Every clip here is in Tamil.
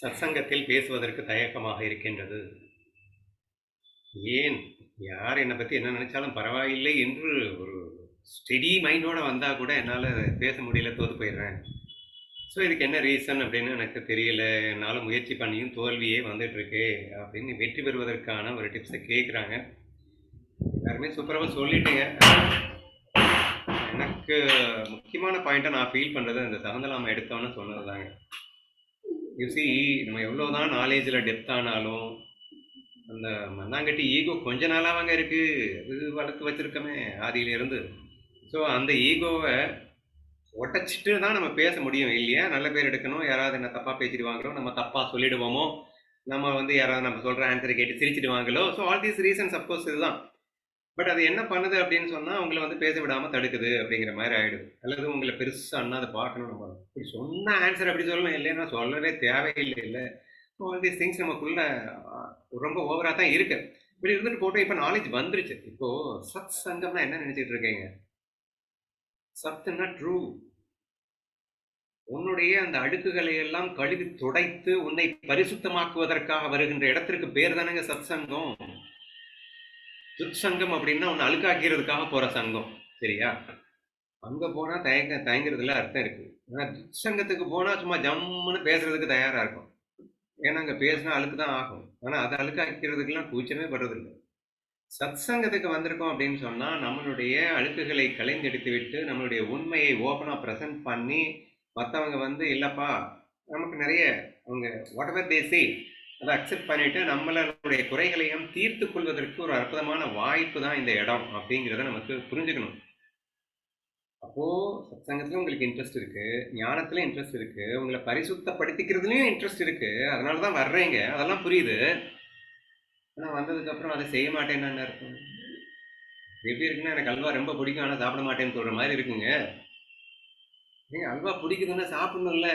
சத்சங்கத்தில் பேசுவதற்கு தயக்கமாக இருக்கின்றது. ஏன்? யார் என்னை பற்றி என்ன நினைச்சாலும் பரவாயில்லை என்று ஒரு ஸ்டெடி மைண்டோட வந்தால் கூட என்னால் பேச முடியல தோத்து போயிடுறேன். ஸோ இதுக்கு என்ன ரீசன் அப்படின்னு எனக்கு தெரியல. என்னால் முயற்சி பண்ணியும் தோல்வியே வந்துட்டுருக்கு அப்படின்னு வெற்றி பெறுவதற்கான ஒரு டிப்ஸை கேட்குறாங்க எல்லாருமே சூப்பராக சொல்லிட்டீங்க. எனக்கு முக்கியமான பாயிண்ட்டை நான் ஃபீல் பண்ணுறது இந்த சகந்தலாம எடுத்தோன்னு சொன்னது தாங்க யூசி நம்ம எவ்வளோதான் நாலேஜில் டெப்த் ஆனாலும் அந்த மண்ணாங்கட்டி ஈகோ கொஞ்ச நாளாவாங்க இருக்குது அது வளர்த்து வச்சுருக்கோமே ஆதியிலேருந்து. ஸோ அந்த ஈகோவை ஒட்டச்சிட்டு தான் நம்ம பேச முடியும் இல்லையா? நல்ல பேர் எடுக்கணும் யாராவது என்ன தப்பாக பேசிடுவாங்களோ நம்ம தப்பாக சொல்லிடுவோமோ நம்ம வந்து யாராவது நம்ம சொல்கிற ஆன்சரை கேட்டு சிரிச்சிடுவாங்களோ. So all these reasons suppose இதுதான். பட் அது என்ன பண்ணுது அப்படின்னு சொன்னா உங்களை வந்து பேச விடாம தடுக்குது அப்படிங்கிற மாதிரி ஆயிடுது. அல்லது உங்களை பெருசா அண்ணா அதை பார்க்கணும் நம்ம இப்படி சொன்ன ஆன்சர் அப்படி சொல்லணும். இல்லைன்னா சொல்லவே தேவையில்லை. இல்லை. ஆல் தீஸ் திங்ஸ் நமக்குள்ள ரொம்ப ஓவரா தான் இருக்கு. இப்படி இருந்துட்டு போட்டோம். இப்போ நாலேஜ் வந்துருச்சு. இப்போ சத் சங்கம்னா என்ன நினைச்சிட்டு இருக்கீங்க? சத்துன்னா ட்ரூ உன்னுடைய அந்த அழுக்குகளை எல்லாம் கழுவி துடைத்து உன்னை பரிசுத்தமாக்குவதற்காக வருகின்ற இடத்திற்கு பேர் தானேங்க சத் சங்கம். துர்சங்கம் அப்படின்னா உன்னை அழுக்காக்கிறதுக்காக போகிற சங்கம். சரியா? அங்கே போனால் தயங்க தயங்குறதுல அர்த்தம் இருக்குது ஆனால் துர்சங்கத்துக்கு போனால் சும்மா ஜம்முன்னு பேசுறதுக்கு தயாராக இருக்கும். ஏன்னா அங்கே பேசினா அழுக்கு தான் ஆகும். ஆனால் அதை அழுக்காக்கிறதுக்கெல்லாம் கூச்சமே படுறதில்லை. சத் சங்கத்துக்கு வந்திருக்கோம் அப்படின்னு சொன்னால் நம்மளுடைய அழுக்குகளை களைந்தெடுத்து விட்டு நம்மளுடைய உண்மையை ஓப்பனாக ப்ரெசென்ட் பண்ணி மற்றவங்க வந்து இல்லைப்பா நமக்கு நிறைய அவங்க வாட் எவர் தே சே அதை அக்செப்ட் பண்ணிட்டு நம்மளுடைய குறைகளையும் தீர்த்து கொள்வதற்கு ஒரு அற்புதமான வாய்ப்பு தான் இந்த இடம் அப்படிங்கிறத நமக்கு புரிஞ்சுக்கணும். அப்போ சத்சங்கத்துல உங்களுக்கு இன்ட்ரெஸ்ட் இருக்கு ஞானத்துல இன்ட்ரெஸ்ட் இருக்கு உங்களை பரிசுத்தப்படுத்திக்கிறதுலயும் இன்ட்ரெஸ்ட் இருக்கு. அதனால தான் வர்றீங்க. அதெல்லாம் புரியுது. ஆனா வந்ததுக்கு அப்புறம் அதை செய்ய மாட்டேன்னு அர்த்தம்? எப்படி இருக்குன்னா எனக்கு அல்வா ரொம்ப பிடிக்கும் ஆனா சாப்பிட மாட்டேன்னு சொல்ற மாதிரி இருக்குங்க. நீங்க அல்வா பிடிக்குதுன்னா சாப்பிடணும்ல.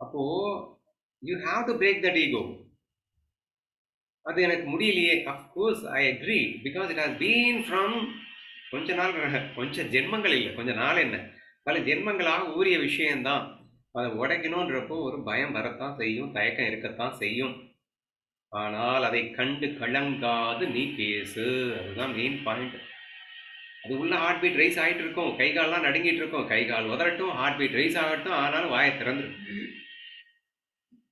அப்போ you have to break that ego அது எனக்கு முடியலையே. Of course I agree because it has been from கொஞ்ச நாள் கொஞ்சம் ஜென்மங்கள் இல்லை. கொஞ்ச நாள் என்ன? பல ஜென்மங்களாக ஊறிய விஷயம்தான். அதை உடைக்கணுன்றப்போ ஒரு பயம் வரத்தான் செய்யும் தயக்கம் இருக்கத்தான் செய்யும். ஆனால் அதை கண்டு கலங்காது நீ பேசு. அதுதான் மெயின் பாயிண்ட் அது உள்ள ஹார்ட் பீட் ரைஸ் ஆகிட்டு இருக்கும் கை கால்லாம் நடுங்கிட்டு இருக்கும் கை கால் உதறட்டும் ஹார்ட் பீட் ரைஸ் ஆகட்டும். ஆனாலும் வாயை திறந்துடும்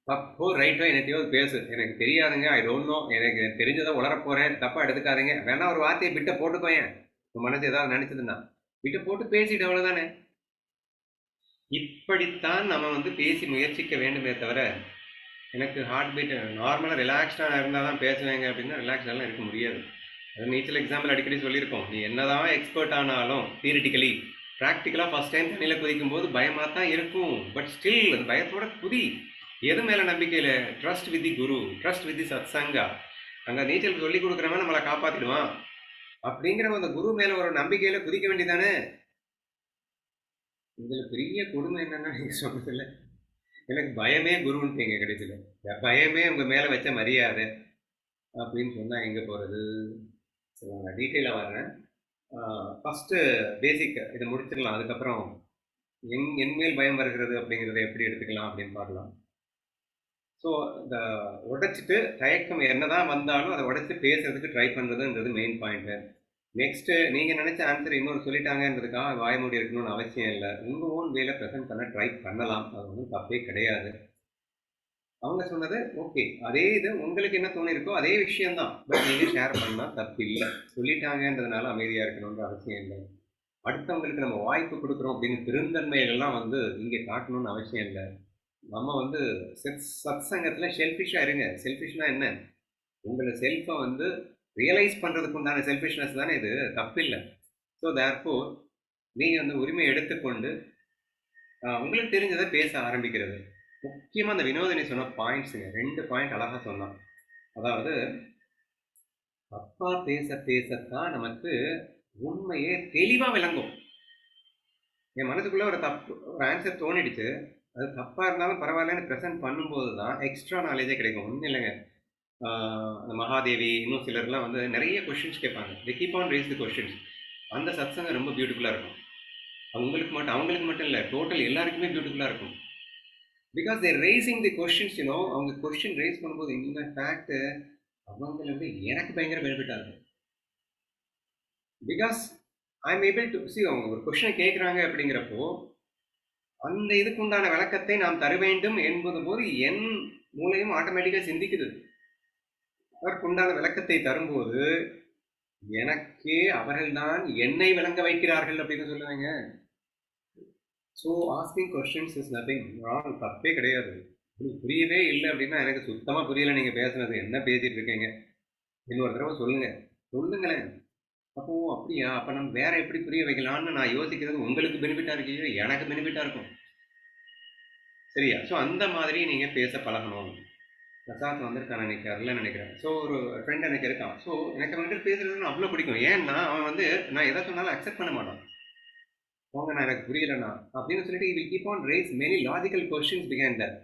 தப்போ ரைட்டோ என்னத்தையோ பேசு. எனக்கு தெரியாதுங்க. ஐ டோன்ட் நோ எனக்கு தெரிஞ்சதை உளர போகிறேன் தப்பாக எடுத்துக்காதீங்க. வேணா ஒரு வார்த்தையை பிட்ட போட்டுக்கோங்க உன் மனசு ஏதாவது நினச்சதுன்னா. விட்டு போட்டு பேசிட்டு அவ்வளோதானே இப்படித்தான் நம்ம வந்து பேசி முயற்சிக்க வேண்டுமே தவிர எனக்கு ஹார்ட் பீட் நார்மலாக ரிலாக்ஸ்டாக இருந்தால் தான் பேசுவேங்க அப்படின்னா ரிலாக்ஸ்டாலாம் இருக்க முடியாது. அது நீச்சல் எக்ஸாம்பிள் அடிக்கடி சொல்லியிருக்கோம். நீ என்னதான் எக்ஸ்பர்ட் ஆனாலும் தியரிட்டிக்கலி ப்ராக்டிக்கலாக ஃபஸ்ட் டைம் தண்ணியில் குதிக்கும் போது பயமாக தான் இருக்கும். பட் ஸ்டில் அந்த பயத்தோட குதி. எது மேலே நம்பிக்கையில்? Trust with the guru trust with the satsanga அங்கே நீச்சல் சொல்லி கொடுக்குறவன் நம்மளை காப்பாற்றிடுவான் அப்படிங்கிற அந்த குரு மேலே ஒரு நம்பிக்கையில் குதிக்க வேண்டியதானே? இதில் பெரிய கொடுமை என்னன்னா நீங்கள் சொன்னதில்ல எனக்கு பயமே குருன்ட்டீங்க கடைசியில். பயமே உங்கள் மேலே வச்ச மரியாதை அப்படின்னு சொன்னால் எங்கே போகிறது சரி நான் டீட்டெயிலாக வர்றேன். ஃபஸ்ட்டு பேசிக் இதை முடிச்சிடலாம் அதுக்கப்புறம் என் என்மேல் பயம் வருகிறது அப்படிங்கிறத எப்படி எடுத்துக்கலாம் அப்படின்னு பார்க்கலாம். ஸோ இந்த உடைச்சிட்டு தயக்கம் என்னதான் வந்தாலும் அதை உடைச்சி பேசுறதுக்கு ட்ரை பண்ணுறதுன்றது மெயின் பாயிண்ட்டு நெக்ஸ்ட்டு நீங்கள் நினச்ச ஆன்சர் இன்னொரு சொல்லிட்டாங்கன்றதுக்காக வாய்மூடி இருக்கணும்னு அவசியம் இல்லை. உங்கள் ஓன் வேலை ப்ரெசென்ட் பண்ண ட்ரை பண்ணலாம். அது ஒன்றும் தப்பே கிடையாது. அவங்க சொன்னது ஓகே அதே இது உங்களுக்கு என்ன தோணிருக்கோ அதே விஷயம்தான். பட் நீங்கள் ஷேர் பண்ணால் தப்பு இல்லை சொல்லிட்டாங்கன்றதுனால அமைதியாக இருக்கணுன்ற அவசியம் இல்லை. அடுத்தவங்களுக்கு நம்ம வாய்ப்பு கொடுக்குறோம் அப்படின்னு பெருந்தன்மைகள்லாம் வந்து இங்கே காட்டணும்னு அவசியம் இல்லை. நம்ம வந்து சத் சங்கத்தில் செல்ஃபிஷாக இருங்க. செல்ஃபிஷ்னா என்ன? உங்களை செல்ஃபை வந்து ரியலைஸ் பண்ணுறதுக்கு உண்டான செல்ஃபிஷ்னஸ் தானே இது. தப்பு இல்லை ஸோ தேர்ஃபோர் நீங்கள் அந்த உரிமையை எடுத்துக்கொண்டு உங்களுக்கு தெரிஞ்சதை பேச ஆரம்பிக்கிறது. முக்கியமாக அந்த வினோதினி சொன்ன பாயிண்ட்ஸுங்க ரெண்டு பாயிண்ட் அழகாக சொன்னான். அதாவது தப்பாக பேச பேசத்தான் நமக்கு உண்மையே தெளிவாக விளங்கும். என் மனதுக்குள்ளே ஒரு தப்பு ஒரு ஆன்சர் தோணிடுச்சு. அது தப்பாக இருந்தாலும் பரவாயில்லன்னு ப்ரெசென்ட் பண்ணும்போது தான் எக்ஸ்ட்ரா நாலேஜே கிடைக்கும். ஒன்றும் இல்லைங்க. அந்த மகாதேவி இன்னும் சிலர்லாம் வந்து நிறைய கொஷின்ஸ் கேட்பாங்க. The keep on raise the questions அந்த சத்சங்கம் ரொம்ப பியூட்டிஃபுல்லாக இருக்கும். அவங்களுக்கு மட்டும் அவங்களுக்கு மட்டும் இல்லை டோட்டல் எல்லாருக்குமே பியூட்டிஃபுல்லாக இருக்கும். Because they're raising the questions you know அவங்க கொஸ்டின் ரேஸ் பண்ணும்போது இந்த ஃபேக்ட் அவங்கள வந்து எனக்கு பயங்கர பெனிஃபிட்டாக இருக்கும் because I am able to see அவங்க ஒரு கொஷினை கேட்குறாங்க அப்படிங்கிறப்போ அந்த இதுக்கு உண்டான விளக்கத்தை நாம் தர வேண்டும் என்பது போது என் மூளையும் ஆட்டோமேட்டிக்காக சிந்திக்குது. அதற்கு உண்டான விளக்கத்தை தரும்போது எனக்கே அவர்கள்தான் என்னை விளங்க வைக்கிறார்கள் அப்படின்னு சொல்லுவாங்க. So asking questions is nothing wrong தப்பே கிடையாது. புரியவே இல்லை அப்படின்னா எனக்கு சுத்தமாக புரியலை நீங்கள் பேசுனது. என்ன பேசிகிட்டு இருக்கீங்க? இன்னொரு தடவை சொல்லுங்கள் சொல்லுங்களேன். அப்போ அப்படியா? அப்போ நம்ம வேற எப்படி புரிய வைக்கலாம்னு நான் யோசிக்கிறது உங்களுக்கு பெனிஃபிட்டாக இருக்கீங்க எனக்கு பெனிஃபிட்டாக இருக்கும். சரியா? ஸோ அந்த மாதிரி நீங்கள் பேச பழகணும். பிரசாத் வந்திருக்கான் நினைக்கிறேன் நினைக்கிறேன். ஸோ ஒரு ஃப்ரெண்ட் எனக்கு இருக்கான். ஸோ எனக்கு வந்துட்டு பேசுறதுன்னு அவ்வளோ பிடிக்கும். ஏன்னா அவன் வந்து நான் எதை சொன்னாலும் அக்செப்ட் பண்ண மாட்டான். போங்க நான் எனக்கு புரியலண்ணா. அப்படின்னு சொல்லிட்டு will keep on raise many logical questions behind that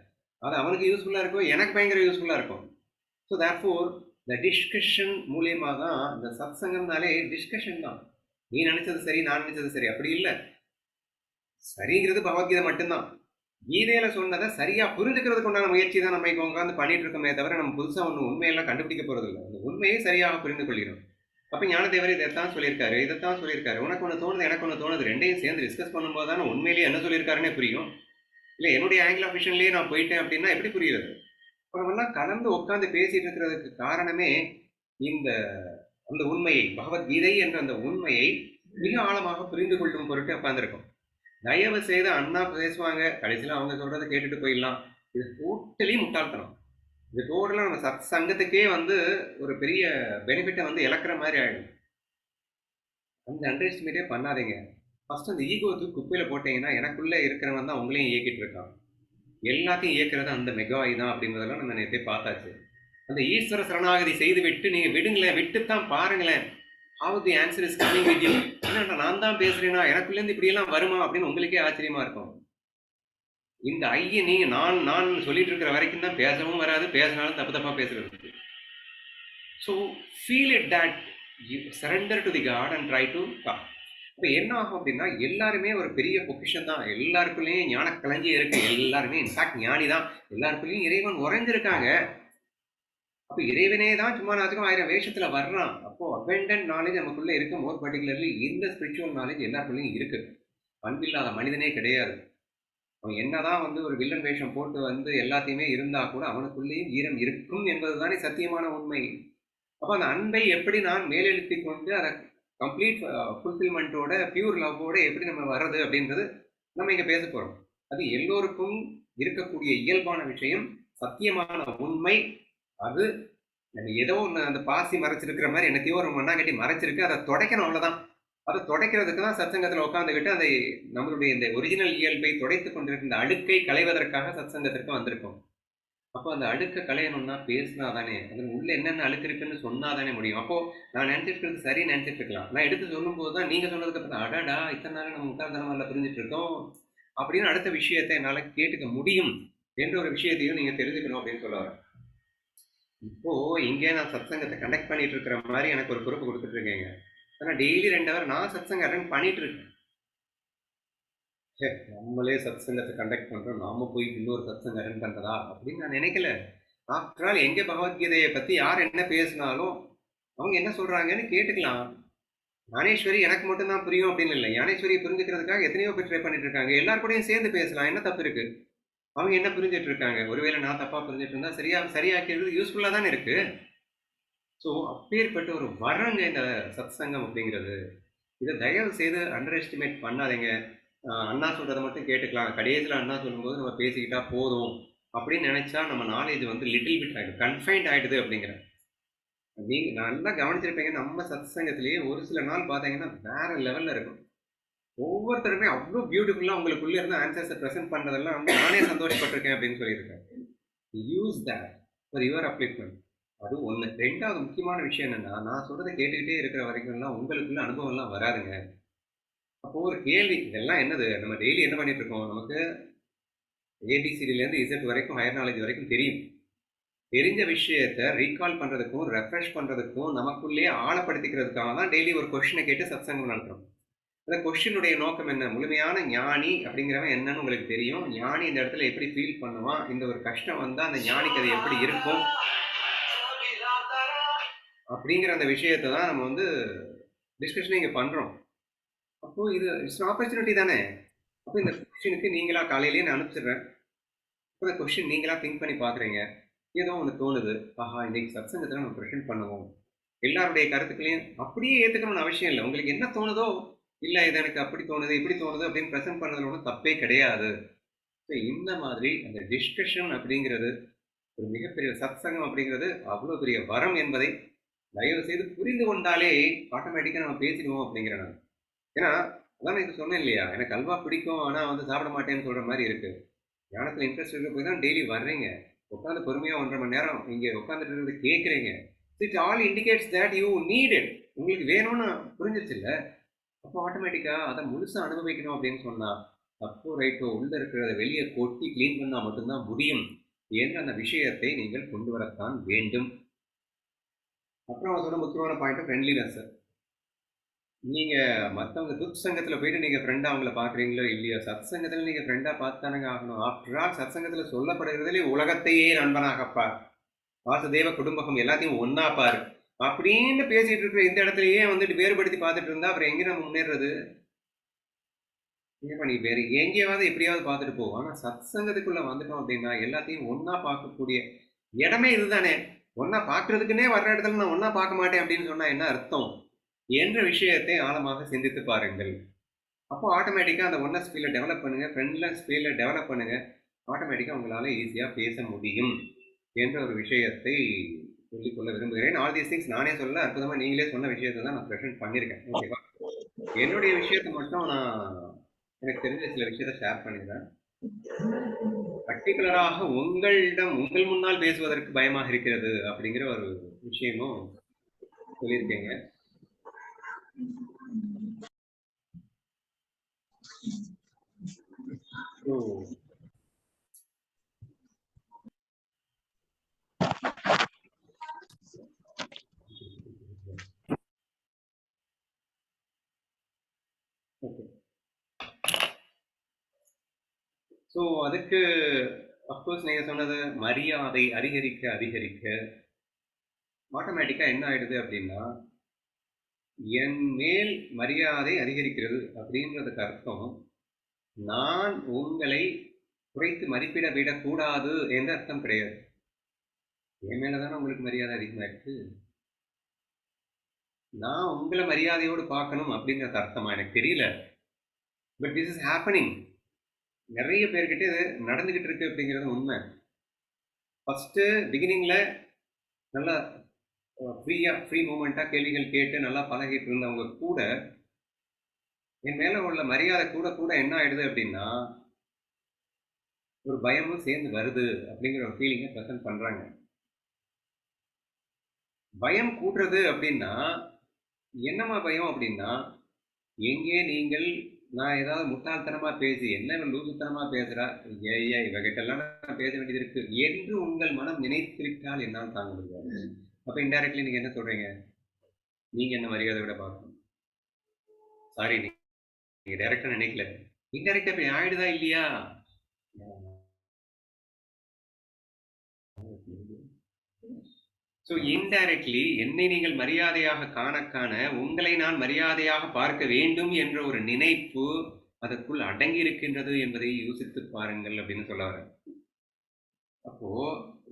அது அவனுக்கு யூஸ்ஃபுல்லாக இருக்கும் எனக்கு பயங்கர யூஸ்ஃபுல்லாக இருக்கும் ஸோ தேட் ஃபோர் இந்த டிஸ்கஷன் மூலியமாக தான் இந்த சத் சங்கம்னாலே டிஸ்கஷன் தான். நீ நினைச்சது சரி நான் நினைச்சது சரி அப்படி இல்லை. சரிங்கிறது பகவத்கீதை மட்டும்தான். கீதையில சொன்னதை சரியா புரிஞ்சுக்கிறதுக்கு உண்டான முயற்சி தான் நம்ம இப்போ உட்காந்து பண்ணிட்டு இருக்கோமே தவிர நம்ம புதுசாக ஒன்று உண்மையெல்லாம் கண்டுபிடிக்க போறது இல்லை. அந்த உண்மையை சரியாக புரிந்து கொள்கிறோம். அப்போ ஞானதேவர் இதைத்தான் சொல்லியிருக்காரு இதைத்தான் சொல்லியிருக்காரு. உனக்கு ஒன்று தோணுது எனக்கு ஒன்று தோணுது ரெண்டையும் சேர்ந்து டிஸ்கஸ் பண்ணும்போது தான் உண்மையிலேயே என்ன சொல்லியிருக்காருன்னே புரியும். இல்லை என்னுடைய ஆங்கிள் ஆஃபிஷன்லேயே நான் போயிட்டேன் அப்படின்னா எப்படி புரியுறது இப்போ கலந்து உட்காந்து பேசிட்டு இருக்கிறதுக்கு காரணமே இந்த அந்த உண்மையை பகவத்கீதை என்ற அந்த உண்மையை மிக ஆழமாக புரிந்து கொள்ளும் பொருட்டு உட்காந்துருக்கும் தயவு செய்து அண்ணா பேசுவாங்க. கடைசியில் அவங்க சொல்றதை கேட்டுட்டு போயிடலாம். இது டோட்டலி முட்டாள்தனம். இது டோட்டலாக நம்ம சத் சங்கத்துக்கே வந்து ஒரு பெரிய பெனிஃபிட்டை வந்து இழக்கிற மாதிரி ஆயிடும் அந்த அண்டர் எஸ்டிமேட்டே பண்ணாதீங்க. ஃபர்ஸ்ட் அந்த ஈகோத்துக்கு குப்பையில் போட்டீங்கன்னா எனக்குள்ளே இருக்கிறவன் தான் உங்களையும் இயக்கிட்டு இருக்கான். எல்லாத்தையும் இயக்கிறது அந்த மெகாய் தான் அப்படிங்கிறதெல்லாம் நம்ம நேற்றே பார்த்தாச்சு. அந்த ஈஸ்வர சரணாகதி செய்து விட்டு நீங்கள் விடுங்களேன் விட்டுத்தான் பாருங்களேன். How the answer is coming with you என்னடா நான் தான் பேசுறேனா? எனக்குள்ளேருந்து இப்படியெல்லாம் வருமா? அப்படின்னு உங்களுக்கே ஆச்சரியமா இருக்கும். இந்த ஐய நீங்கள் நான் நான் சொல்லிட்டு இருக்கிற வரைக்கும் தான் பேசவும் வராது பேசினாலும் தப்பு தப்பாக பேசுறது. So feel it that you surrender to the god and try to இப்போ என்ன ஆகும் அப்படின்னா எல்லாருமே ஒரு பெரிய பொக்கிஷன் தான். எல்லாருக்குள்ளேயும் ஞான களஞ்சியம் இருக்கு. எல்லாருமே இன்ஃபேக்ட் ஞானி தான். எல்லாருக்குள்ளேயும் இறைவன் உறைஞ்சிருக்காங்க. அப்போ இறைவனே தான் சும்மா நாத்துக்கும் ஆயிரம் வேஷத்துல வர்றான். அப்போ அபெண்டன்ட் நாலேஜ் நமக்குள்ள இருக்கு. மோர் பர்டிகுலர்லி இந்த ஸ்பிரிச்சுவல் நாலேஜ் எல்லாருக்குள்ளேயும் இருக்கு. அன்பில்லாத மனிதனே கிடையாது. அவன் என்னதான் வந்து ஒரு வில்லன் வேஷம் போட்டு வந்து எல்லாத்தையுமே இருந்தா கூட அவனுக்குள்ளேயும் ஈரம் இருக்கும் என்பதுதானே சத்தியமான உண்மை. அப்போ அந்த அன்பை எப்படி நான் மேலெழுத்தி கொண்டு அதை கம்ப்ளீட் ஃபுல்ஃபில்மெண்ட்டோட பியூர் லவ்வோட எப்படி நம்ம வர்றது அப்படின்றது நம்ம இங்கே பேச போகிறோம் அது எல்லோருக்கும் இருக்கக்கூடிய இயல்பான விஷயம் சத்தியமான உண்மை. அது நம்ம ஏதோ ஒன்று அந்த பாசி மறைச்சிருக்கிற மாதிரி என்னத்தையோ ஒரு மண்ணாங்கட்டி மறைச்சிருக்கு அதை துடைக்கணும் அவ்வளோதான் அதை துடைக்கிறதுக்கு தான் சத்சங்கத்தில் உட்காந்துக்கிட்டு அதை நம்மளுடைய இந்த ஒரிஜினல் இயல்பை தொடைத்து கொண்டிருக்கிற அழுக்கை களைவதற்காக சத்சங்கத்திற்கு வந்திருக்கோம். அப்போ அந்த அழுக்க கலையணும்னா பேசினா தானே அதில் உள்ள என்னென்ன அழுக்கு இருக்குன்னு சொன்னா தானே முடியும். அப்போ நான் நினைச்சிட்டு இருக்கிறது சரி நினைச்சிட்டு இருக்கலாம் நான் எடுத்து சொல்லும்போது தான் நீங்க சொன்னதுக்கு அப்புறம் அடாடா இத்தனை நாள் நம்ம முட்டாள்தனமாக புரிஞ்சுட்டு இருக்கோம். அப்படின்னு அடுத்த விஷயத்தை என்னால் கேட்டுக்க முடியும் என்ற ஒரு விஷயத்தையும் நீங்க தெரிஞ்சுக்கணும் அப்படின்னு சொல்ல வரேன். இப்போ இங்கே நான் சத்சங்கத்தை கண்டக்ட் பண்ணிட்டு இருக்கிற மாதிரி எனக்கு ஒரு பொறுப்பு கொடுத்துட்டு இருக்கேங்க. ஆனால் டெய்லி ரெண்டு ஹவர் நான் சத்சங்க அட்டன் பண்ணிட்டு இருக்கேன். நம்மளே சத்சங்கத்தை கண்டக்ட் பண்ணுறோம் நாம போய் இன்னொரு சத்சங்கம் அட்டன் பண்ணுறதா அப்படின்னு நான் நினைக்கல. ஆக்டரால் எங்கே பகவத்கீதையை பற்றி யார் என்ன பேசினாலும் அவங்க என்ன சொல்கிறாங்கன்னு கேட்டுக்கலாம். ஞானேஸ்வரி எனக்கு மட்டும்தான் புரியும் அப்படின்னு இல்லை. ஞானேஸ்வரியை புரிஞ்சுக்கிறதுக்காக எத்தனையோ பேர் ட்ரை பண்ணிட்டு இருக்காங்க. எல்லார் கூடயும் சேர்ந்து பேசலாம். என்ன தப்பு இருக்கு? அவங்க என்ன புரிஞ்சிட்டு இருக்காங்க? ஒருவேளை நான் தப்பா புரிஞ்சிட்டு இருந்தா சரியா சரியாக்கிறது யூஸ்ஃபுல்லா தானே இருக்கு. ஸோ அப்பேற்பட்ட ஒரு வரங்க இந்த சத் சங்கம் அப்படிங்கிறது. இதை தயவு செய்து அண்டர் எஸ்டிமேட் பண்ணாதீங்க. அண்ணா சொல்கிறத மட்டும் கேட்டுக்கலாம். கடைசியில் அண்ணா சொல்லும்போது நம்ம பேசிக்கிட்டா போதும். அப்படின்னு நினச்சா நம்ம நாலேஜ் வந்து லிட்டில் பிட் ஆகிடும் கன்ஃபைன்ட் ஆகிடுது அப்படிங்கிற நீங்க நல்லா கவனிச்சிருப்பீங்க. நம்ம சத் சங்கத்திலேயே ஒரு சில நாள் பார்த்தீங்கன்னா வேற லெவலில் இருக்கும். ஒவ்வொருத்தருமே அவ்வளோ பியூட்டிஃபுல்லாக உங்களுக்குள்ளே இருந்து ஆன்சர்ஸை ப்ரெசென்ட் பண்ணுறதெல்லாம் வந்து நானே சந்தோஷப்பட்டிருக்கேன் அப்படின்னு சொல்லியிருக்கேன் use that for your upliftment அது ஒன்று ரெண்டாவது முக்கியமான விஷயம் என்னன்னா நான் சொல்கிறத கேட்டுக்கிட்டே இருக்கிற வரைக்கும்லாம் உங்களுக்குள்ள அனுபவம்லாம் வராதுங்க. அப்போ ஒரு கேள்வி இதெல்லாம் என்னது? நம்ம டெய்லி என்ன பண்ணிட்டு இருக்கோம் நமக்கு ஏபிசிடிலேருந்து இசட் வரைக்கும் ஹையர் நாலேஜ் வரைக்கும் தெரியும். தெரிஞ்ச விஷயத்த ரீகால் பண்ணுறதுக்கும் ரெஃப்ரெஷ் பண்ணுறதுக்கும் நமக்குள்ளேயே ஆழப்படுத்திக்கிறதுக்காக தான் டெய்லி ஒரு கொஷினை கேட்டு சத்சங்கம் நடத்துகிறோம் அந்த கொஸ்டினுடைய நோக்கம் என்ன? முழுமையான ஞானி அப்படிங்கிறவன் என்னன்னு உங்களுக்கு தெரியும். ஞானி இந்த இடத்துல எப்படி ஃபீல் பண்ணுவான்? இந்த ஒரு கஷ்டம் வந்தால் அந்த ஞானிக்கு அது எப்படி இருக்கும்? அப்படிங்கிற அந்த விஷயத்தை தான் நம்ம வந்து டிஸ்கஷன் இங்கே பண்ணுறோம் அப்போ இது இட்ஸ் ஆப்பர்ச்சுனிட்டி தானே? அப்போ இந்த கொஷினுக்கு நீங்களா காலையிலேயே நான் அனுப்பிச்சிடுறேன். இப்போ இந்த கொஷின் நீங்களா திங்க் பண்ணி பார்க்குறீங்க. ஏதோ ஒன்று தோணுது. ஆஹா இன்னைக்கு சத்சங்கத்தில் நம்ம ப்ரெசென்ட் பண்ணுவோம். எல்லாருடைய கருத்துக்களையும் அப்படியே ஏற்றுக்கணும்னு அவசியம் இல்லை. உங்களுக்கு என்ன தோணுதோ இல்லை இது எனக்கு அப்படி தோணுது இப்படி தோணுது அப்படின்னு ப்ரெசென்ட் பண்ணதில் ஒன்றும் தப்பே கிடையாது. ஸோ இந்த மாதிரி அந்த டிஸ்கஷன் அப்படிங்கிறது ஒரு மிகப்பெரிய சத்சங்கம் அப்படிங்கிறது அவ்வளோ பெரிய வரம் என்பதை தயவு செய்து புரிந்து கொண்டாலே ஆட்டோமேட்டிக்காக நம்ம பேசிடுவோம் அப்படிங்கிற நான். ஏன்னா அதான் இது சொன்னேன் இல்லையா? எனக்கு அல்வா பிடிக்கும் ஆனால் வந்து சாப்பிட மாட்டேன்னு சொல்கிற மாதிரி இருக்கு. ஞானத்தில் இன்ட்ரெஸ்ட் இருக்க போய் தான் டெய்லி வர்றீங்க. உட்காந்து பொறுமையாக ஒன்றரை மணி நேரம் இங்கே உட்காந்துட்டு இருந்து கேட்குறீங்க. It all indicates that you needed உங்களுக்கு வேணும்னு புரிஞ்சிச்சு இல்லை? அப்போ ஆட்டோமேட்டிக்காக அதை முழுசாக அனுபவிக்கணும் அப்படின்னு சொன்னால் தப்போ ரைட்டோ உள்ளே இருக்கிறத வெளியே கொட்டி க்ளீன் பண்ணால் மட்டும்தான் முடியும். என்ற அந்த விஷயத்தை நீங்கள் கொண்டு வரத்தான் வேண்டும். அப்புறம் அவன் சொன்ன முக்கியமான பாயிண்ட் ஃப்ரெண்ட்லினஸ் நீங்கள் மற்றவங்க துத் சங்கத்தில் போயிட்டு நீங்கள் ஃப்ரெண்டா அவங்கள பார்க்குறீங்களோ இல்லையோ சத் சங்கத்துல நீங்கள் ஃப்ரெண்டாக பார்த்தானுங்க ஆகணும். ஆஃப்டர் ஆல் சத் சங்கத்துல சொல்லப்படுகிறதுலே உலகத்தையே நண்பனாகப்பா. வாசுதேவ குடும்பகம் எல்லாத்தையும் ஒன்னா பாரு. அப்படின்னு பேசிட்டு இருக்கிற இந்த இடத்துலயே வந்துட்டு வேறுபடுத்தி பார்த்துட்டு இருந்தா அப்புறம் எங்க நம்ம முன்னேறது? ஏன் பண்ணி வேற எங்கேயாவது எப்படியாவது பார்த்துட்டு போவோம் ஆனா சத் சங்கத்துக்குள்ள வந்துட்டோம் அப்படின்னா எல்லாத்தையும் ஒன்னா பார்க்கக்கூடிய இடமே இதுதானே. ஒன்னா பார்க்கறதுக்குன்னே வர்ற இடத்துல நான் ஒன்னா பார்க்க மாட்டேன் அப்படின்னு சொன்னா என்ன அர்த்தம்? என்ற விஷயத்தை ஆழமாக சிந்தித்து பாருங்கள். அப்போ ஆட்டோமேட்டிக்காக அந்த ஒன்னஸ் ஸ்பீலை டெவலப் பண்ணுங்கள் ஃப்ரெண்ட்ல ஃபீலை டெவலப் பண்ணுங்க. ஆட்டோமேட்டிக்காக உங்களால் ஈஸியாக பேச முடியும் என்ற ஒரு விஷயத்தை சொல்லிக்கொள்ள விரும்புகிறேன். ஆல் தீஸ் திங்ஸ் நானே சொல்ல அற்புதமாக நீங்களே சொன்ன விஷயத்தை தான் நான் ப்ரெசென்ட் பண்ணியிருக்கேன். ஓகேவா என்னுடைய விஷயத்தை மட்டும் நான் எனக்கு தெரிஞ்ச சில விஷயத்தை ஷேர் பண்ணிடுறேன். பர்டிகுலராக உங்களிடம் உங்கள் முன்னால் பேசுவதற்கு பயமாக இருக்கிறது அப்படிங்கிற ஒரு விஷயமும் சொல்லியிருக்கீங்க. ஸோ அதுக்கு அஃப்கோர்ஸ் நீங்கள் சொன்னது மரியாதை அதிகரிக்க அதிகரிக்க ஆட்டோமேட்டிக்காக என்ன ஆயிடுது அப்படின்னா என் மேல் மரியாதை அதிகரிக்கிறது அப்படின்றதுக்கு அர்த்தம் நான் உங்களை குறைத்து மதிப்பிட விடக்கூடாது என்ற அர்த்தம் கிடையாது. என் மேல தானே உங்களுக்கு மரியாதை அதிகமாக இருக்கு நான் உங்களை மரியாதையோடு பார்க்கணும் அப்படிங்கிறது அர்த்தமா? எனக்கு தெரியல. பட் திஸ் இஸ் ஹேப்பனிங் நிறைய பேர்கிட்ட இது நடந்துகிட்டு இருக்கு அப்படிங்கிறது உண்மை. ஃபஸ்ட்டு பிகினிங்கில் நல்லா ஃப்ரீயாக ஃப்ரீ மூமெண்ட்டாக கேள்விகள் கேட்டு நல்லா பழகிட்டு இருந்தவங்க கூட என் மேலே உள்ள மரியாதை கூட கூட என்ன ஆயிடுது அப்படின்னா ஒரு பயமும் சேர்ந்து வருது அப்படிங்கிற ஒரு ஃபீலிங்கை ப்ரெசென்ட் பண்ணுறாங்க பயம் கூட்டுறது அப்படின்னா என்னம்மா பயம் அப்படின்னா எங்கே நீங்கள் நான் ஏதாவது முட்டாள்தனமாக பேசி என்ன இவன் லூசுத்தனமாக பேசுகிறா ஏய்யா இவகிட்டெல்லாம் நான் பேச வேண்டியது இருக்கு. என்று உங்கள் மனம் நினைத்திருக்கால் என்னால் தாங்க முடியாது. அப்ப இன்டைரக்ட்லி நீங்க என்ன சொல்றீங்க? நீங்க என்ன மரியாதை விட பார்க்கணும்? சாரி நீங்க டைரக்டா நினைக்கல. இன்டைரக்டா இப்ப ஆயிடுதா இல்லையா? ஸோ இன்டைரக்ட்லி என்னை நீங்கள் மரியாதையாக காண காண உங்களை நான் மரியாதையாக பார்க்க வேண்டும் என்ற ஒரு நினைப்பு அதற்குள் அடங்கி இருக்கின்றது என்பதை யோசித்து பாருங்கள் அப்படின்னு சொல்ல வரேன். அப்போ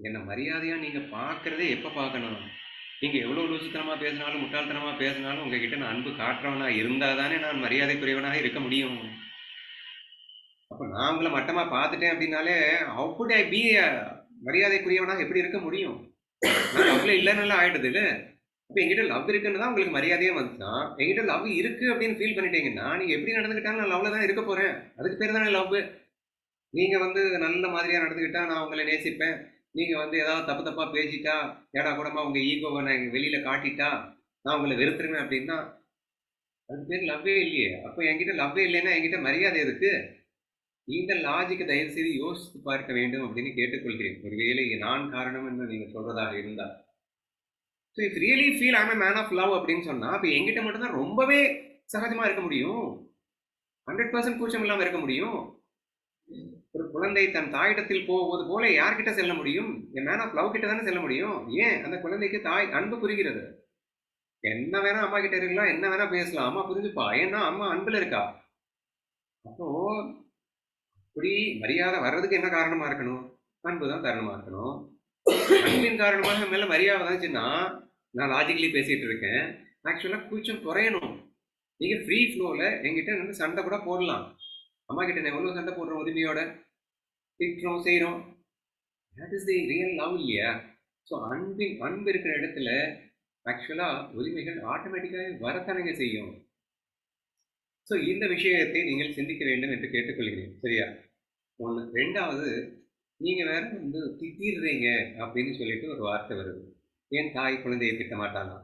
என்னை மரியாதையாக நீங்கள் பார்க்குறதே எப்போ பார்க்கணும்? நீங்கள் எவ்வளோ லூசுத்தனமாக பேசினாலும் முட்டாள்தனமாக பேசினாலும் உங்ககிட்ட நான் அன்பு காட்டுறவனாக இருந்தால் தானே நான் மரியாதைக்குரியவனாக இருக்க முடியும். அப்போ நான் உங்களை மட்டமாக பார்த்துட்டேன் அப்படின்னாலே அவுட் ஐ பி மரியாதைக்குரியவனாக எப்படி இருக்க முடியும்? நான் லவ்ல இல்லைன்னு ஆகிடுது இல்லை? அப்ப எங்கிட்ட லவ் இருக்குன்னு தான் உங்களுக்கு மரியாதையே வந்துதான் எங்கிட்ட லவ் இருக்குது அப்படின்னு ஃபீல் பண்ணிட்டீங்கன்னா நீங்கள் எப்படி நடந்துக்கிட்டாலும் நான் லவ்ல தான் இருக்க போகிறேன் அதுக்கு பேர் தானே லவ் நீங்கள் வந்து நல்ல மாதிரியாக நடந்துக்கிட்டால் நான் உங்களை நேசிப்பேன். நீங்கள் வந்து ஏதாவது தப்பு தப்பாக பேசிட்டா ஏடா கூடமா உங்கள் ஈகோவை நான் வெளியில் காட்டிட்டா நான் உங்களை வெறுத்துருவேன் அப்படின்னா அதுக்கு பேர் லவ்வே இல்லையே. அப்போ என்கிட்ட லவ்வே இல்லைன்னா என்கிட்ட மரியாதை எதுக்கு? இந்த லாஜிக்கை தயவு செய்து யோசித்து பார்க்க வேண்டும் அப்படின்னு கேட்டுக்கொள்கிறேன். ஒருவேளை நான் காரணம் என்று நீங்கள் சொல்றதாக இருந்தால். So if really feel I'm man of love அப்படின்னு சொன்னால் அப்போ என்கிட்ட மட்டும்தான் ரொம்பவே சகஜமாக இருக்க முடியும். ஹண்ட்ரட் பர்சன்ட் கூச்சம் இல்லாமல் இருக்க முடியும். ஒரு குழந்தை தன் தாயிடத்தில் போவது போல யார்கிட்ட செல்ல முடியும்? என் மேன் ஆஃப் லவ் கிட்ட தானே செல்ல முடியும்? ஏன் அந்த குழந்தைக்கு தாய் அன்பு புரிகிறது? என்ன வேணா அம்மா கிட்ட இருக்கலாம் என்ன வேணா பேசலாம். அம்மா புரிஞ்சுப்பா. ஏன்னா அம்மா அன்புல இருக்கா? அப்போ அப்படி மரியாதை வர்றதுக்கு என்ன காரணமா இருக்கணும்? அன்பு தான் காரணமா இருக்கணும். அன்பின் காரணமாக மேல மரியாதை வந்துச்சுன்னா நான் லாஜிக்கலி பேசிட்டு இருக்கேன். ஆக்சுவலா கூச்சம் குறையணும். நீங்க ஃப்ரீ ஃப்ளோல எங்கிட்ட வந்து சண்டை கூட போடலாம். அம்மா கிட்ட நான் எவ்வளோ சண்டை போடுறோம் உரிமையோட திட்டுறோம் செய்கிறோம் that is the real love இல்லையா? ஸோ அன்பின் அன்பு இருக்கிற இடத்துல ஆக்சுவலாக உரிமைகள் ஆட்டோமேட்டிக்காக வரத்தனங்க செய்யும். ஸோ இந்த விஷயத்தை நீங்கள் சிந்திக்க வேண்டும் என்று கேட்டுக்கொள்கிறேன். சரியா? ஒன்று ரெண்டாவது நீங்கள் வேற வந்து திட்டிடுறீங்க அப்படின்னு சொல்லிட்டு ஒரு வார்த்தை வருது. ஏன் தாய் குழந்தையை திட்ட மாட்டானா?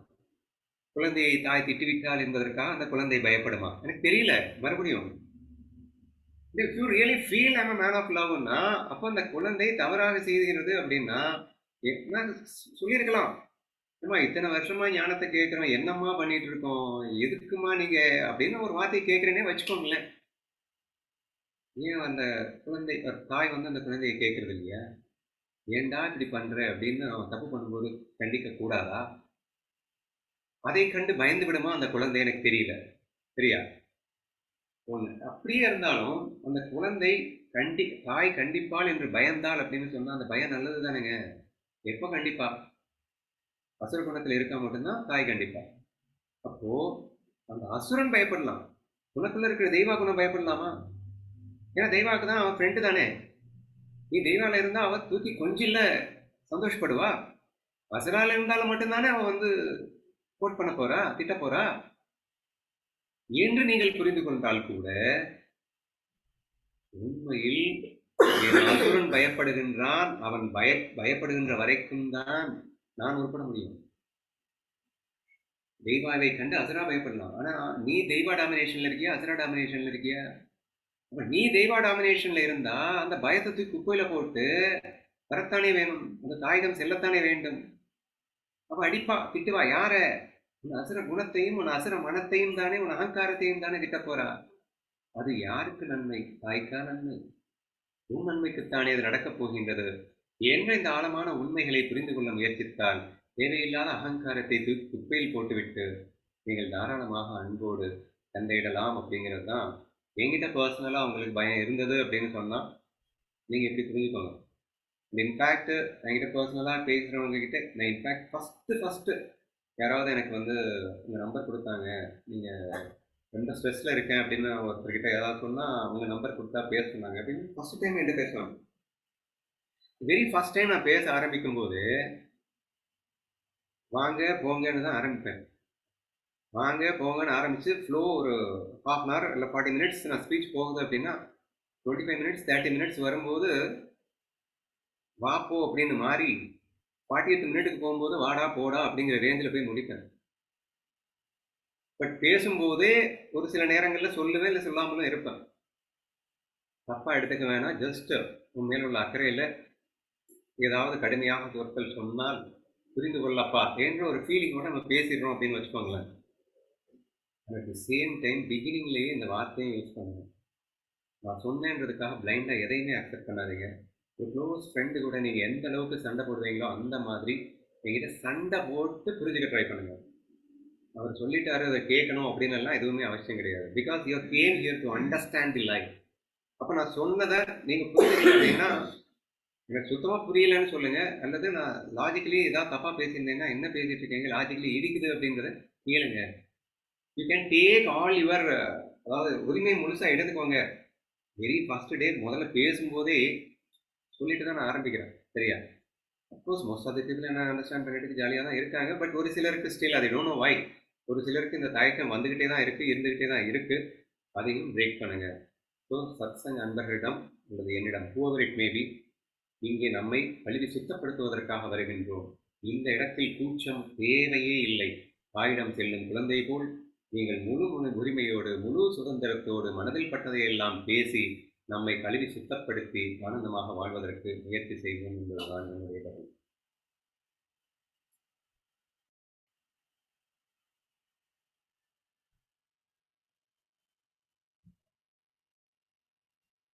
குழந்தையை தாய் திட்டிவிட்டால் என்பதற்காக அந்த குழந்தை பயப்படுமா? எனக்கு தெரியல. மறுபடியும் if you really feel I'm man of லவ்னா அப்போ அந்த குழந்தை தவறாக செய்கிறது அப்படின்னா என்ன சொல்லியிருக்கலாம். ஏமா இத்தனை வருஷமா ஞானத்தை கேட்குறோம் என்னம்மா பண்ணிட்டு இருக்கோம் எதுக்குமா நீங்க அப்படின்னு ஒரு வார்த்தையை கேட்குறேனே வச்சுக்கோங்களேன். ஏன் அந்த குழந்தை தாய் வந்து அந்த குழந்தையை கேட்கறது இல்லையா? ஏன்டா இப்படி பண்ற அப்படின்னு அவன் தப்பு பண்ணும்போது கண்டிக்க கூடாதா? அதை கண்டு பயந்து விடுமா அந்த குழந்தை? எனக்கு தெரியல. சரியா? ஒன்று அப்படியே இருந்தாலும் அந்த குழந்தை கண்டி தாய் கண்டிப்பாள் என்று பயந்தாள் அப்படின்னு சொன்னால் அந்த பயம் நல்லது தானேங்க. எப்போ கண்டிப்பா? அசுர குணத்தில் இருக்கா மட்டும்தான் தாய் கண்டிப்பா. அப்போ அந்த அசுரன் பயப்படலாம். குணத்தில் இருக்கிற தெய்வா குணம் பயப்படலாமா? ஏன்னா தெய்வாக்கு தான் அவன் ஃப்ரெண்டு தானே. நீ தெய்வால இருந்தா அவ தூக்கி கொஞ்சில்ல சந்தோஷப்படுவா? அசுரால இருந்தாலும் மட்டும்தானே அவன் வந்து கோட் பண்ண போறா திட்ட போறா? என்று நீங்கள் புரிந்து கொண்டால் கூட உண்மையில் என் அசுரன் பயப்படுகின்றான் அவன் பய பயப்படுகின்ற வரைக்கும் தான் நான் உருப்பட முடியும். தெய்வாவை கண்டு அசுரா பயப்படலாம். ஆனா நீ தெய்வா டாமினேஷன்ல இருக்கியா? அசுரா டாமினேஷன்ல இருக்கியா? அப்ப நீ தெய்வா டாமினேஷன்ல இருந்தா அந்த பயத்தை தூக்கி குப்பையில போட்டு வரத்தானே வேணும். அந்த காகிதம் செல்லத்தானே வேண்டும். அப்ப அடிப்பா திட்டுவா யார? உன் அசுர குணத்தையும் உன் அசுர மனத்தையும் தானே உன் அகங்காரத்தையும் தானே திட்ட போறா? அது யாருக்கு நன்மை? தாய்க்கா நன்மை. உன் நன்மைக்குத்தானே அது நடக்கப் போகின்றது. என்ற இந்த ஆழமான உண்மைகளை புரிந்து கொள்ள முயற்சித்தால் தேவையில்லாத அகங்காரத்தை தூக்கி குப்பையில் போட்டுவிட்டு நீங்கள் தாராளமாக அன்போடு சண்டையிடலாம் அப்படிங்கிறது தான். என்கிட்ட பர்சனலாக உங்களுக்கு பயம் இருந்தது அப்படின்னு சொன்னால் நீங்கள் எப்படி புரிஞ்சுக்கோங்க இன்ஃபேக்ட் என்கிட்ட பர்சனலாக பேசுகிறவங்க கிட்ட நான் இன்ஃபேக்ட் ஃபஸ்ட்டு ஃபஸ்ட்டு யாராவது எனக்கு வந்து உங்கள் நம்பர் கொடுத்தாங்க. நீங்கள் ரொம்ப ஸ்ட்ரெஸ்ல இருக்கேன் அப்படின்னு ஒருத்தர்கிட்ட ஏதாவது சொன்னால் அவங்க நம்பர் கொடுத்தா பேச சொன்னாங்க அப்படின்னு ஃபர்ஸ்ட் டைம் என்கிட்ட பேசுவாங்க. வெரி ஃபர்ஸ்ட் டைம் நான் பேச ஆரம்பிக்கும் போது வாங்க போங்கன்னு தான் ஆரம்பிப்பேன். வாங்க போங்கன்னு ஆரம்பிச்சு ஃப்ளோ ஒரு ஹாஃப் அன் ஹவர் இல்லை ஃபார்ட்டி மினிட்ஸ் நான் ஸ்பீச் போகுது அப்படின்னா twenty five minutes thirty minutes வரும்போது வாப்போ அப்படின்னு மாறி ஃபார்ட்டி எயிட் மினிட்டுக்கு போகும்போது வாடா போடா அப்படிங்கிற ரேஞ்சில் போய் முடிப்பேன். பட் பேசும்போதே ஒரு சில நேரங்களில் சொல்லவே இல்லை சொல்லாமலும் இருப்பேன். தப்பாக எடுத்துக்க வேணாம். ஜஸ்ட் உன் மேல் உள்ள அக்கறையில் ஏதாவது கடுமையாக சொற்கள் சொன்னால் புரிந்து கொள்ளப்பா என்ற ஒரு ஃபீலிங்கோட நம்ம பேசிடுறோம் அப்படின்னு வச்சுக்கோங்களேன். அட் தி சேம் டைம் பிகினிங்லேயே இந்த வார்த்தையும் யூஸ் பண்ணுங்க. நான் சொன்னேன்றதுக்காக பிளைண்டாக எதையுமே அக்செப்ட் பண்ணாதீங்க. ஒரு க்ளோஸ் ஃப்ரெண்டு கூட நீங்கள் எந்த அளவுக்கு சண்டை போடுவீங்களோ அந்த மாதிரி என்கிட்ட சண்டை போட்டு புரிஞ்சுக்க ட்ரை பண்ணுங்கள் அவர் சொல்லிட்டாரு அதை கேட்கணும் அப்படின்னு எல்லாம் எதுவுமே அவசியம் கிடையாது. Because you came here to understand the life அப்போ நான் சொன்னதை நீங்கள் புரிஞ்சுக்கணும் அப்படின்னா எனக்கு சுத்தமாக புரியலன்னு சொல்லுங்கள் அல்லது நான் லாஜிக்கலி ஏதாவது தப்பாக பேசியிருந்தேன்னா என்ன பேசிட்டு இருக்கீங்க? லாஜிக்கலி இடிக்குது அப்படின்றத கேளுங்க. You can take all your அதாவது உரிமை முழுசாக எடுத்துக்கோங்க. வெரி ஃபர்ஸ்ட் டே முதல்ல பேசும்போதே சொல்லிட்டு தான் நான் ஆரம்பிக்கிறேன். சரியா? Of course most of the people என்ன அண்டர்ஸ்டாண்ட் பண்ணிட்டு ஜாலியாக தான் இருக்காங்க. பட் ஒரு சிலருக்கு ஸ்டில் அது டோன்ட் நோ வை ஒரு சிலருக்கு இந்த தயக்கம் வந்துக்கிட்டே தான் இருக்குது இருந்துக்கிட்டே தான் இருக்குது அதையும் பிரேக் பண்ணுங்கள் ஸோ சத்சங் அன்பர்களிடம் அல்லது என்னிடம் ஹூவர் இட் மேபி இங்கே நம்மை கழுவி சுத்தப்படுத்துவதற்காக வருகின்றோம். இந்த இடத்தில் கூச்சம் தேவையே இல்லை. தாயிடம் செல்லும் குழந்தை போல் நீங்கள் முழு முழு உரிமையோடு முழு சுதந்திரத்தோடு மனதில் பட்டதையெல்லாம் பேசி நம்மை கழுவி சுத்தப்படுத்தி ஆனந்தமாக வாழ்வதற்கு முயற்சி செய்வோம் என்பதுதான் என்னுடைய பதில்